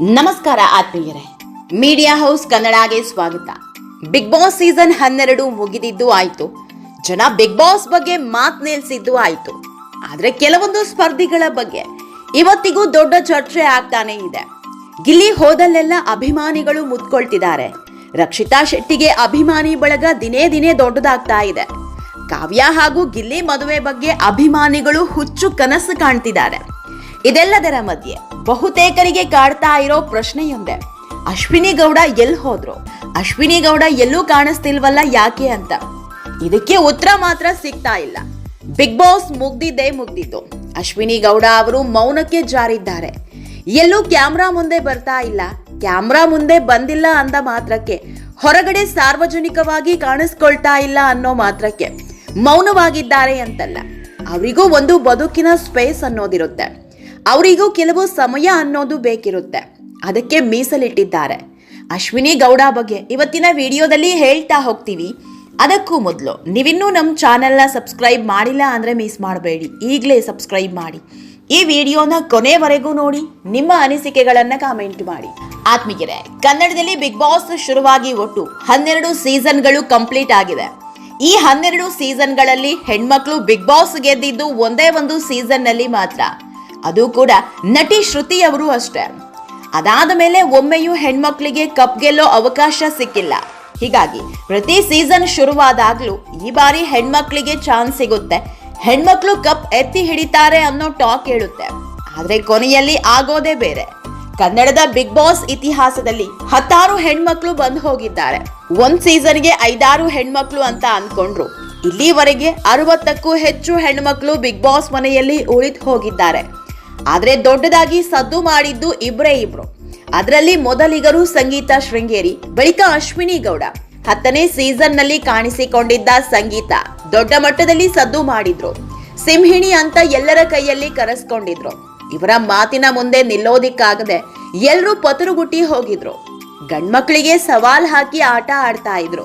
ನಮಸ್ಕಾರ ಆತ್ಮೀಯರೇ. Media house ಕನ್ನಡಗೆ ಸ್ವಾಗತ. ಬಿಗ್ ಬಾಸ್ ಸೀಸನ್ ಹನ್ನೆರಡು ಮುಗಿದಿದ್ದು ಆಯ್ತು. ಜನ ಬಿಗ್ ಬಾಸ್ ಬಗ್ಗೆ ಮಾತ್ ನಿಲ್ಸಿದ್ದು ಆಯ್ತು. ಆದ್ರೆ ಕೆಲವೊಂದು ಸ್ಪರ್ಧಿಗಳ ಬಗ್ಗೆ ಇವತ್ತಿಗೂ ದೊಡ್ಡ ಚರ್ಚೆ ಆಗ್ತಾನೆ ಇದೆ. ಗಿಲ್ಲಿ ಹೋದಲ್ಲೆಲ್ಲ ಅಭಿಮಾನಿಗಳು ಮುತ್ಕೊಳ್ತಿದ್ದಾರೆ. ರಕ್ಷಿತಾ ಶೆಟ್ಟಿಗೆ ಅಭಿಮಾನಿ ಬಳಗ ದಿನೇ ದಿನೇ ದೊಡ್ಡದಾಗ್ತಾ ಇದೆ. ಕಾವ್ಯ ಹಾಗೂ ಗಿಲ್ಲಿ ಮದುವೆ ಬಗ್ಗೆ ಅಭಿಮಾನಿಗಳು ಹುಚ್ಚು ಕನಸು ಕಾಣ್ತಿದ್ದಾರೆ. ಇದೆಲ್ಲದರ ಮಧ್ಯೆ ಬಹುತೇಕರಿಗೆ ಕಾಡ್ತಾ ಇರೋ ಪ್ರಶ್ನೆಯೊಂದೇ. ಅಶ್ವಿನಿ ಗೌಡ ಎಲ್ಲಿ ಹೋದ್ರು? ಅಶ್ವಿನಿ ಗೌಡ ಎಲ್ಲೂ ಕಾಣಿಸ್ತಿಲ್ವಲ್ಲ ಯಾಕೆ ಅಂತ? ಇದಕ್ಕೆ ಉತ್ತರ ಮಾತ್ರ ಸಿಗ್ತಾ ಇಲ್ಲ. ಬಿಗ್ ಬಾಸ್ ಮುಗ್ದಿದ್ದೇ ಮುಗ್ದಿದ್ದು. ಅಶ್ವಿನಿ ಗೌಡ ಅವರು ಮೌನಕ್ಕೆ ಜಾರಿದ್ದಾರೆ. ಎಲ್ಲೂ ಕ್ಯಾಮ್ರಾ ಮುಂದೆ ಬರ್ತಾ ಇಲ್ಲ. ಕ್ಯಾಮ್ರಾ ಮುಂದೆ ಬಂದಿಲ್ಲ ಅಂದ ಮಾತ್ರಕ್ಕೆ ಹೊರಗಡೆ ಸಾರ್ವಜನಿಕವಾಗಿ ಕಾಣಿಸ್ಕೊಳ್ತಾ ಇಲ್ಲ ಅನ್ನೋ ಮಾತ್ರಕ್ಕೆ ಮೌನವಾಗಿದ್ದಾರೆ ಅಂತಲ್ಲ. ಅವರಿಗೂ ಒಂದು ಬದುಕಿನ ಸ್ಪೇಸ್ ಅನ್ನೋದಿರುತ್ತೆ. ಅವರಿಗೂ ಕೆಲವು ಸಮಯ ಅನ್ನೋದು ಬೇಕಿರುತ್ತೆ. ಅದಕ್ಕೆ ಮೀಸಲಿಟ್ಟಿದ್ದಾರೆ. ಅಶ್ವಿನಿ ಗೌಡ ಬಗ್ಗೆ ಇವತ್ತಿನ ವಿಡಿಯೋದಲ್ಲಿ ಹೇಳ್ತಾ ಹೋಗ್ತೀವಿ. ಅದಕ್ಕೂ ಮೊದಲು ನೀವಿನ್ನೂ ನಮ್ಮ ಚಾನೆಲ್ನ ಸಬ್ಸ್ಕ್ರೈಬ್ ಮಾಡಿಲ್ಲ ಅಂದರೆ ಮಿಸ್ ಮಾಡಬೇಡಿ. ಈಗಲೇ ಸಬ್ಸ್ಕ್ರೈಬ್ ಮಾಡಿ. ಈ ವಿಡಿಯೋನ ಕೊನೆವರೆಗೂ ನೋಡಿ, ನಿಮ್ಮ ಅನಿಸಿಕೆಗಳನ್ನು ಕಾಮೆಂಟ್ ಮಾಡಿ. ಆತ್ಮೀಯರೇ, ಕನ್ನಡದಲ್ಲಿ ಬಿಗ್ ಬಾಸ್ ಶುರುವಾಗಿ ಒಟ್ಟು ಹನ್ನೆರಡು ಸೀಸನ್ಗಳು ಕಂಪ್ಲೀಟ್ ಆಗಿದೆ ಈ ಹನ್ನೆರಡು ಸೀಸನ್ಗಳಲ್ಲಿ ಹೆಣ್ಮಕ್ಳು ಬಿಗ್ ಬಾಸ್ ಗೆದ್ದಿದ್ದು ಒಂದೇ ಒಂದು ಸೀಸನ್ನಲ್ಲಿ ಮಾತ್ರ. ಅದು ಕೂಡ ನಟಿ ಶ್ರುತಿ ಅವರು ಅಷ್ಟೇ. ಅದಾದ ಮೇಲೆ ಒಮ್ಮೆಯೂ ಹೆಣ್ಮಕ್ಳಿಗೆ ಕಪ್ ಗೆಲ್ಲೋ ಅವಕಾಶ ಸಿಕ್ಕಿಲ್ಲ. ಹೀಗಾಗಿ ಪ್ರತಿ ಸೀಸನ್ ಶುರುವಾದಾಗ್ಲೂ ಈ ಬಾರಿ ಹೆಣ್ಮಕ್ಳಿಗೆ ಚಾನ್ಸ್ ಸಿಗುತ್ತೆ. ಹೆಣ್ಮಕ್ಳು ಕಪ್ ಎತ್ತಿ ಹಿಡಿತಾರೆ ಅನ್ನೋ ಟಾಕ್ ಹೇಳುತ್ತೆ. ಆದ್ರೆ ಕೊನೆಯಲ್ಲಿ ಆಗೋದೇ ಬೇರೆ. ಕನ್ನಡದ ಬಿಗ್ ಬಾಸ್ ಇತಿಹಾಸದಲ್ಲಿ ಹತ್ತಾರು ಹೆಣ್ಮಕ್ಳು ಬಂದು ಹೋಗಿದ್ದಾರೆ. ಒಂದ್ ಸೀಸನ್ಗೆ ಐದಾರು ಹೆಣ್ಮಕ್ಳು ಅಂತ ಅನ್ಕೊಂಡ್ರು. ಇಲ್ಲಿವರೆಗೆ ಅರವತ್ತಕ್ಕೂ ಹೆಚ್ಚು ಹೆಣ್ಮಕ್ಳು ಬಿಗ್ ಬಾಸ್ ಮನೆಯಲ್ಲಿ ಉಳಿದು ಹೋಗಿದ್ದಾರೆ. ಆದ್ರೆ ದೊಡ್ಡದಾಗಿ ಸದ್ದು ಮಾಡಿದ್ದು ಇಬ್ರೇ ಇಬ್ರು. ಅದರಲ್ಲಿ ಮೊದಲಿಗರು ಸಂಗೀತ ಶೃಂಗೇರಿ, ಬಳಿಕ ಅಶ್ವಿನಿ ಗೌಡ. ಹತ್ತನೇ ಸೀಸನ್ನಲ್ಲಿ ಕಾಣಿಸಿಕೊಂಡಿದ್ದ ಸಂಗೀತ ದೊಡ್ಡ ಮಟ್ಟದಲ್ಲಿ ಸದ್ದು ಮಾಡಿದ್ರು. ಸಿಂಹಿಣಿ ಅಂತ ಎಲ್ಲರ ಕೈಯಲ್ಲಿ ಕರೆಸ್ಕೊಂಡಿದ್ರು. ಇವರ ಮಾತಿನ ಮುಂದೆ ನಿಲ್ಲೋದಿಕ್ಕಾಗದೆ ಎಲ್ರೂ ಪತರುಗುಟ್ಟಿ ಹೋಗಿದ್ರು. ಗಂಡ್ಮಕ್ಳಿಗೆ ಸವಾಲ್ ಹಾಕಿ ಆಟ ಆಡ್ತಾ ಇದ್ರು.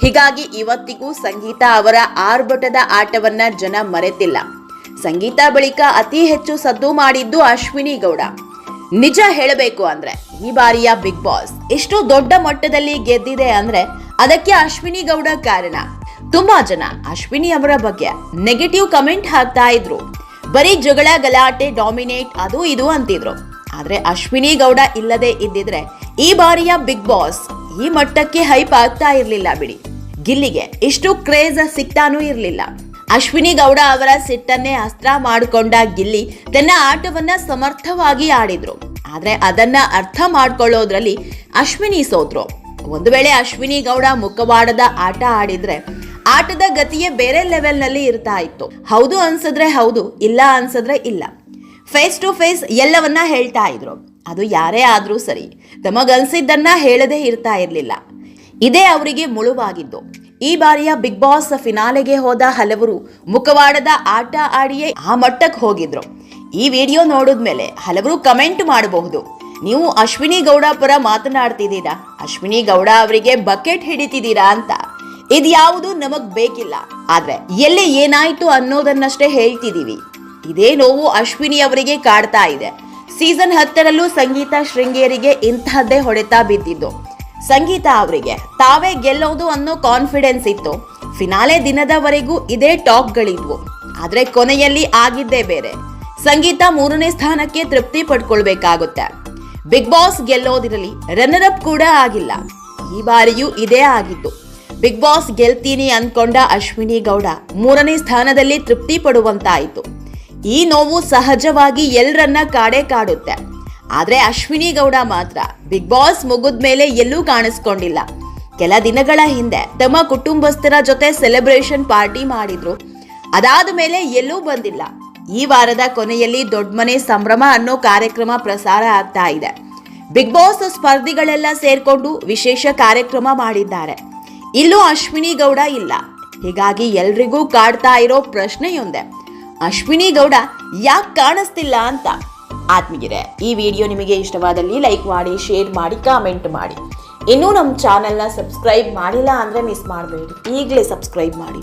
ಹೀಗಾಗಿ ಇವತ್ತಿಗೂ ಸಂಗೀತ ಅವರ ಆರ್ಭಟದ ಆಟವನ್ನ ಜನ ಮರೆತಿಲ್ಲ. ಸಂಗೀತ ಬಳಿಕ ಅತಿ ಹೆಚ್ಚು ಸದ್ದು ಮಾಡಿದ್ದು ಅಶ್ವಿನಿ ಗೌಡ. ನಿಜ ಹೇಳಬೇಕು ಅಂದ್ರೆ ಈ ಬಾರಿಯ ಬಿಗ್ ಬಾಸ್ ಎಷ್ಟು ದೊಡ್ಡ ಮಟ್ಟದಲ್ಲಿ ಗೆದ್ದಿದೆ ಅಂದ್ರೆ ಅದಕ್ಕೆ ಅಶ್ವಿನಿ ಗೌಡ ಕಾರಣ. ತುಂಬಾ ಜನ ಅಶ್ವಿನಿ ಅವರ ಬಗ್ಗೆ ನೆಗೆಟಿವ್ ಕಮೆಂಟ್ ಹಾಕ್ತಾ ಇದ್ರು. ಬರೀ ಜಗಳ ಗಲಾಟೆ ಡಾಮಿನೇಟ್ ಅದು ಇದು ಅಂತಿದ್ರು. ಆದ್ರೆ ಅಶ್ವಿನಿ ಗೌಡ ಇಲ್ಲದೆ ಇದ್ದಿದ್ರೆ ಈ ಬಾರಿಯ ಬಿಗ್ ಬಾಸ್ ಈ ಮಟ್ಟಕ್ಕೆ ಹೈಪ್ ಆಗ್ತಾ ಇರ್ಲಿಲ್ಲ ಬಿಡಿ. ಗಿಲ್ಲಿಗೆ ಇಷ್ಟು ಕ್ರೇಜ್ ಸಿಗ್ತಾನೂ ಇರ್ಲಿಲ್ಲ. ಅಶ್ವಿನಿ ಗೌಡ ಅವರ ಸಿಟ್ಟನ್ನೇ ಅಸ್ತ್ರ ಮಾಡಿಕೊಂಡ ಗಿಲ್ಲಿ ತನ್ನ ಆಟವನ್ನ ಸಮರ್ಥವಾಗಿ ಆಡಿದ್ರು. ಆದ್ರೆ ಅದನ್ನ ಅರ್ಥ ಮಾಡ್ಕೊಳ್ಳೋದ್ರಲ್ಲಿ ಅಶ್ವಿನಿ ಸೋದ್ರು ಒಂದು ವೇಳೆ ಅಶ್ವಿನಿ ಗೌಡ ಮುಖವಾಡದ ಆಟ ಆಡಿದ್ರೆ ಆಟದ ಗತಿಯೇ ಬೇರೆ ಲೆವೆಲ್ನಲ್ಲಿ ಇರ್ತಾ ಇತ್ತು. ಹೌದು ಅನ್ಸಿದ್ರೆ ಹೌದು, ಇಲ್ಲ ಅನ್ಸಿದ್ರೆ ಇಲ್ಲ. ಫೇಸ್ ಟು ಫೇಸ್ ಎಲ್ಲವನ್ನ ಹೇಳ್ತಾ ಇದ್ರು. ಅದು ಯಾರೇ ಆದ್ರೂ ಸರಿ. ತಮಗನ್ಸಿದ್ದನ್ನ ಹೇಳದೇ ಇರ್ತಾ ಇರ್ಲಿಲ್ಲ. ಇದೇ ಅವರಿಗೆ ಮುಳುವಾಗಿದ್ದು. ಈ ಬಾರಿಯ ಬಿಗ್ ಬಾಸ್ ಫಿನಾಲೆಗೆ ಹೋದ ಹಲವರು ಮುಖವಾಡದ ಆಟ ಆಡಿಯೇ ಆ ಮಟ್ಟಕ್ಕೆ ಹೋಗಿದ್ರು. ಈ ವಿಡಿಯೋ ನೋಡಿದ್ಮೇಲೆ ಹಲವರು ಕಮೆಂಟ್ ಮಾಡಬಹುದು. ನೀವು ಅಶ್ವಿನಿ ಗೌಡ ಪರ ಮಾತನಾಡ್ತಿದ್ದೀರಾ? ಅಶ್ವಿನಿ ಗೌಡ ಅವರಿಗೆ ಬಕೆಟ್ ಹಿಡಿತಿದ್ದೀರಾ ಅಂತ. ಇದ್ಯಾವುದು ನಮಗ್ ಬೇಕಿಲ್ಲ. ಆದ್ರೆ ಎಲ್ಲಿ ಏನಾಯ್ತು ಅನ್ನೋದನ್ನಷ್ಟೇ ಹೇಳ್ತಿದೀವಿ ಇದೇ ನೋವು ಅಶ್ವಿನಿ ಅವರಿಗೆ ಕಾಡ್ತಾ ಇದೆ. ಸೀಸನ್ ಹತ್ತರಲ್ಲೂ ಸಂಗೀತ ಶೃಂಗೇರಿಗೆ ಇಂತಹದ್ದೇ ಹೊಡೆತ ಬಿದ್ದಿದ್ದು. ಸಂಗೀತ ಅವರಿಗೆ. ತಾವೇ ಗೆಲ್ಲೋದು ಅನ್ನೋ ಕಾನ್ಫಿಡೆನ್ಸ್ ಇತ್ತು. ಫಿನಾಲೆ ದಿನದವರೆಗೂ ಇದೇ ಟಾಪ್ಗಳಿದ್ವು ಆದರೆ ಕೊನೆಯಲ್ಲಿ ಆಗಿದ್ದೇ ಬೇರೆ. ಸಂಗೀತ ಮೂರನೇ ಸ್ಥಾನಕ್ಕೆ ತೃಪ್ತಿ ಪಡ್ಕೊಳ್ಬೇಕಾಗುತ್ತೆ. ಬಿಗ್ ಬಾಸ್ ಗೆಲ್ಲೋದಿರಲಿ ರನ್ನರ್ ಅಪ್ ಕೂಡ ಆಗಿಲ್ಲ. ಈ ಬಾರಿಯೂ ಇದೇ ಆಗಿತ್ತು. ಬಿಗ್ ಬಾಸ್ ಗೆಲ್ತೀನಿ ಅಂದ್ಕೊಂಡ ಅಶ್ವಿನಿ ಗೌಡ ಮೂರನೇ ಸ್ಥಾನದಲ್ಲಿ ತೃಪ್ತಿ ಪಡುವಂತಾಯಿತು. ಈ ನೋವು ಸಹಜವಾಗಿ ಎಲ್ಲರನ್ನ ಕಾಡೇ ಕಾಡುತ್ತೆ. ಆದ್ರೆ ಅಶ್ವಿನಿ ಗೌಡ ಮಾತ್ರ ಬಿಗ್ ಬಾಸ್ ಮುಗಿದ್ಮೇಲೆ ಎಲ್ಲೂ ಕಾಣಿಸ್ಕೊಂಡಿಲ್ಲ. ಕೆಲ ದಿನಗಳ ಹಿಂದೆ ತಮ್ಮ ಕುಟುಂಬಸ್ಥರ ಜೊತೆ ಸೆಲೆಬ್ರೇಷನ್ ಪಾರ್ಟಿ ಮಾಡಿದ್ರು. ಅದಾದ ಮೇಲೆ ಎಲ್ಲೂ ಬಂದಿಲ್ಲ. ಈ ವಾರದ ಕೊನೆಯಲ್ಲಿ ದೊಡ್ಡಮನೆ ಸಂಭ್ರಮ ಅನ್ನೋ ಕಾರ್ಯಕ್ರಮ ಪ್ರಸಾರ ಆಗ್ತಾ ಇದೆ. ಬಿಗ್ ಬಾಸ್ ಸ್ಪರ್ಧಿಗಳೆಲ್ಲ ಸೇರ್ಕೊಂಡು ವಿಶೇಷ ಕಾರ್ಯಕ್ರಮ ಮಾಡಿದ್ದಾರೆ. ಇಲ್ಲೂ ಅಶ್ವಿನಿ ಗೌಡ ಇಲ್ಲ. ಹೀಗಾಗಿ ಎಲ್ರಿಗೂ ಕಾಡ್ತಾ ಇರೋ ಪ್ರಶ್ನೆಯೊಂದೆ. ಅಶ್ವಿನಿ ಗೌಡ ಯಾಕೆ ಕಾಣಿಸ್ತಿಲ್ಲ ಅಂತ ಆತ್ಮೀಯರೇ, ಈ ವಿಡಿಯೋ ನಿಮಗೆ ಇಷ್ಟವಾದಲ್ಲಿ ಲೈಕ್ ಮಾಡಿ, ಶೇರ್ ಮಾಡಿ, ಕಾಮೆಂಟ್ ಮಾಡಿ. ಇನ್ನೂ ನಮ್ಮ ಚಾನೆಲ್ನ ಸಬ್ಸ್ಕ್ರೈಬ್ ಮಾಡಿಲ್ಲ ಅಂದರೆ ಮಿಸ್ ಮಾಡಬೇಡಿ. ಈಗಲೇ ಸಬ್ಸ್ಕ್ರೈಬ್ ಮಾಡಿ.